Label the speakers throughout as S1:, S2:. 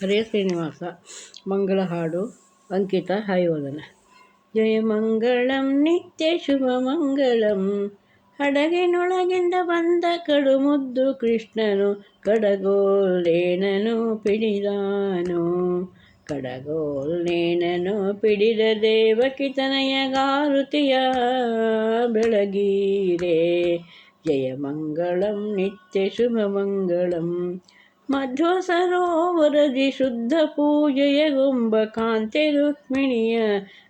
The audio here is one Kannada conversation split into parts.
S1: ಹರೇ ಶ್ರೀನಿವಾಸ, ಮಂಗಳ ಹಾಡು, ಅಂಕಿತ ಹಾಯೋದನ ಜಯ ಮಂಗಳಂ, ನಿತ್ಯ ಶುಭ ಮಂಗಳಂ. ಹಡಗಿನೊಳಗಿಂದ ಬಂದ ಕಡುಮುದ್ದು ಕೃಷ್ಣನು, ಕಡಗೋಲೇನನು ಪಿಡಿದಾನು. ಕಡಗೋಲ್ನೇನನು ಪಿಡಿದ ದೇವಕಿತನಯ ಗಾರುತಿಯ ಬೆಳಗೀರೆ. ಜಯ ಮಂಗಳಂ, ನಿತ್ಯ ಶುಭ ಮಂಗಳಂ. ಮಧ್ವ ಸರೋವರದಿ ಶುದ್ಧ ಪೂಜೆಯ ಗುಂಬ ಕಾಂತೆ ರುಕ್ಮಿಣಿಯ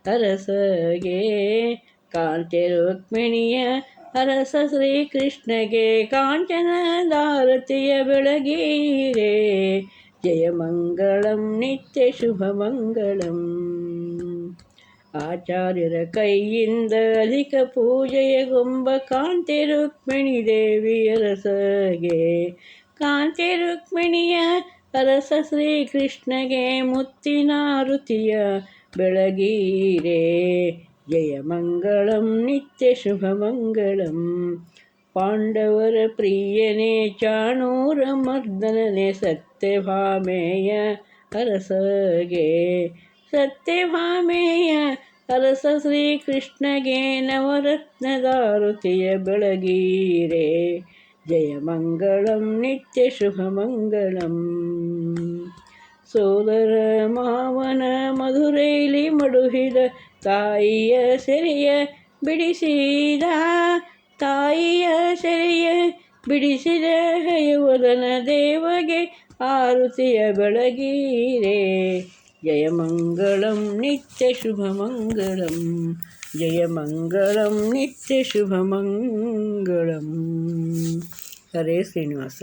S1: ಅರಸಗೆ, ಕಾಂತೆ ರುಕ್ಮಿಣಿಯ ಅರಸ ಶ್ರೀಕೃಷ್ಣಗೆ, ಕಾಂಚನ ದಾರತಿಯ ಬೆಳಗೀರೆ ಜಯ ಮಂಗಳಂ, ನಿತ್ಯ ಶುಭ ಮಂಗಳಂ. ಆಚಾರ್ಯರ ಕೈಯಿಂದ ಅಧಿಕ ಪೂಜೆಯ ಗುಂಬ ಕಾಂತಿ ರುಕ್ಮಿಣಿ ದೇವಿಯರಸಗೆ ಕಾಂತಿ ರುಕ್ಮಿಣಿಯ ಅರಸ ಶ್ರೀಕೃಷ್ಣಗೆ ಮುತ್ತಿನಾರುತಿಯ ಬೆಳಗೀರೆ. ಜಯ ಮಂಗಳಂ, ನಿತ್ಯ ಶುಭ ಮಂಗಳಂ. ಪಾಂಡವರ ಪ್ರಿಯನೇ ಚಾಣೂರ ಮರ್ದನನೇ ಸತ್ಯಭಾಮೆಯ ಅರಸಗೆ ಸತ್ಯಭಾಮೆಯ ಅರಸ ಶ್ರೀಕೃಷ್ಣಗೆ ನವರತ್ನದಾರುತಿಯ ಬೆಳಗೀರೆ. ಜಯ ಮಂಗಳಂ ನಿತ್ಯ ಶುಭ ಮಂಗಳಂ ಸೋದರ ಮಾವನ ಮಧುರೈಲಿ ಮಡುಹಿದ ತಾಯಿಯ ಸೆರೆಯ ಬಿಡಿಸಿದ ತಾಯಿಯ ಸೆರೆಯ ಬಿಡಿಸಿದ ಹಯವದನ ದೇವಗೆ ಆರುತಿಯ ಬೆಳಗೀರೆ ಜಯ ಮಂಗಳಂ ನಿತ್ಯ ಶುಭ ಮಂಗಳಂ ಜಯ ಮಂಗಳಂ ನಿತ್ಯ ಶುಭ ಮಂಗಳಂ ಹರೇ ಶ್ರೀನಿವಾಸ